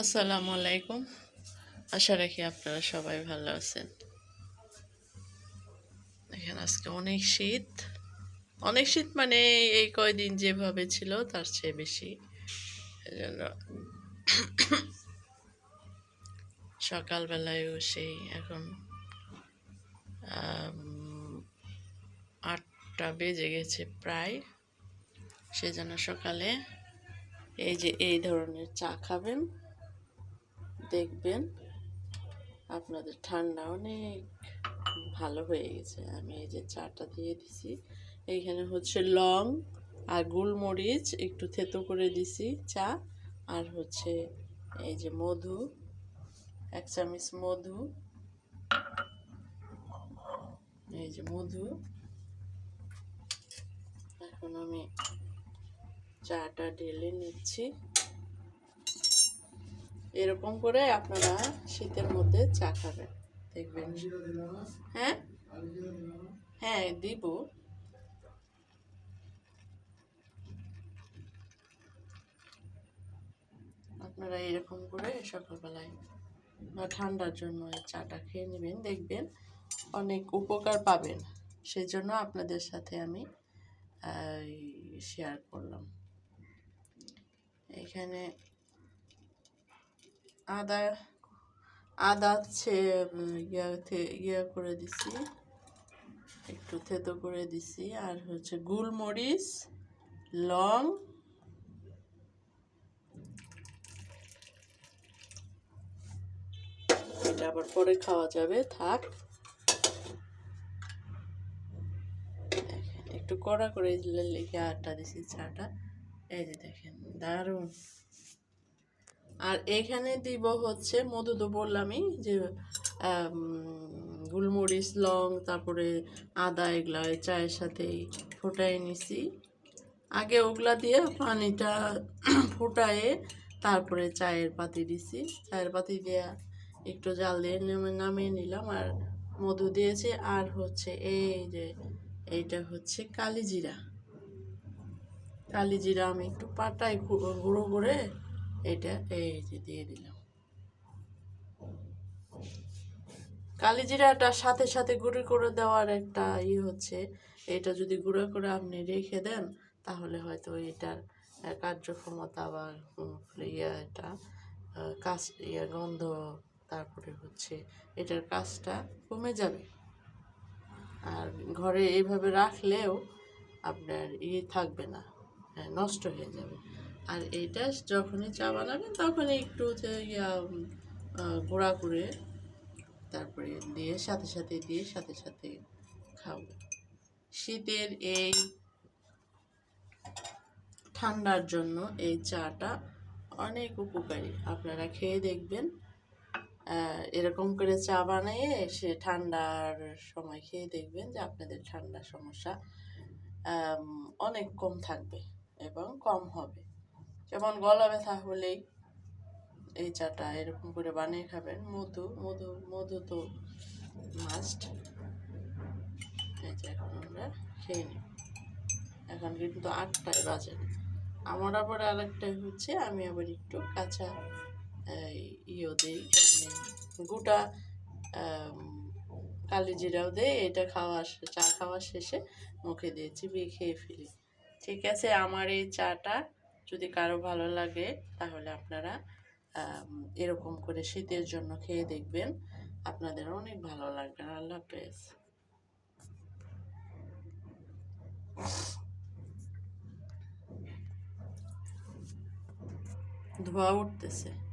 আসসালামু আলাইকুম। আশা রাখি আপনারা সবাই ভালো আছেন। দেখেন, আজকে অনেক শীত। অনেক শীত মানে এই কয়দিন যেভাবে ছিল, তার চেয়ে বেশি। এজন্য সকালবেলায়ও সেই এখন আটটা বেজে গেছে প্রায়। সেজন্য সকালে এই যে এই ধরনের চা খাবেন। দেখবেন, আপনাদের ঠান্ডা অনেক ভালো হয়ে গেছে। আমি এই যে চাটা দিয়ে দিছি, এইখানে হচ্ছে লং আর গোলমরিচ, একটু থেতো করে দিছি চা, আর হচ্ছে এই যে মধু, এক চামচ মধু, এই যে মধু। এখন আমি চাটা ঢেলে নিচ্ছি। এরকম করে আপনারা শীতের মধ্যে চা খাবেন, দেখবেন। হ্যাঁ? হ্যাঁ দিব। আপনারা এরকম করে সকালবেলায় বা ঠান্ডার জন্য এই চাটা খেয়ে নেবেন, দেখবেন অনেক উপকার পাবেন। সেই জন্য আপনাদের সাথে আমি শেয়ার করলাম। এখানে আদা আদা হচ্ছে উম, ইয়ে করে দিছি। একটু থেতো করে দিছি। আর হচ্ছে গোলমরিচ লং আবার পরে খাওয়া যাবে থাক। একটু কড়া করে লেগে আটা দিছি চাটা। এই যে দেখেন দারুণ। আর এখানে দিব হচ্ছে মধু তো বললামই যে গোলমরিচ, লং, তারপরে আদা এগুলা চায়ের সাথে ফোটাই নিছি। আগে ওগুলা দিয়ে পানিটা ফোটায়ে তারপরে চায়ের পাতি দিছি। চায়ের পাতি দিয়ে একটু জাল দিয়ে নেমে, নামিয়ে নিলাম আর মধু দিয়েছি। আর হচ্ছে এই যে, এইটা হচ্ছে কালিজিরা। কালিজিরা আমি একটু পাটায় গুঁড়ো করে এটা, এই যে দিয়ে দিলাম। কালিজিরাটা সাথে সাথে গুঁড়ো করে দেওয়ার একটা ই হচ্ছে, এটা যদি গুঁড়ো করে আপনি রেখে দেন, তাহলে হয়তো এটার কার্যক্ষমতা বা এটা কাজ, ইয়া, গন্ধ তারপরে হচ্ছে এটার কাজটা কমে যাবে। আর ঘরে এইভাবে রাখলেও আপনার ইয়ে থাকবে না নষ্ট হয়ে যাবে। আর এইটা যখনই চা বানাবেন তখনই একটু হচ্ছে ইয়া গুঁড়া করে তারপরে দিয়ে সাথে সাথে দিয়ে সাথে সাথে খাব। শীতের এই ঠান্ডার জন্য এই চাটা অনেক উপকারী। আপনারা খেয়ে দেখবেন। এরকম করে চা বানিয়ে সে ঠান্ডার সময় খেয়ে দেখবেন যে আপনাদের ঠান্ডার সমস্যা অনেক কম থাকবে এবং কম হবে। যেমন গলা ব্যথা হলেই এই চাটা এরকম করে বানিয়ে খাবেন। মধু মধু মধু তো মাস্ট এই যে এখন আমরা খেয়ে নিই। এখন কিন্তু আটটায় বাজে। আমার আবার আরেকটা হচ্ছে, আমি আবার একটু কাঁচা ইয়েও দিই মানে গোটা কালি জিরাও দেই, এটা খাওয়া চা খাওয়া শেষে মুখে দিয়ে চিবিয়ে খেয়ে ফেলি। ঠিক আছে, আমার এই চাটা যদি কারও ভালো লাগে, তাহলে আপনারা এরকম করে শীতের জন্য খেয়ে দেখবেন। আপনাদের অনেক ভালো লাগবে। আল্লাহ হাফেজ। ধোয়া উঠতেছে।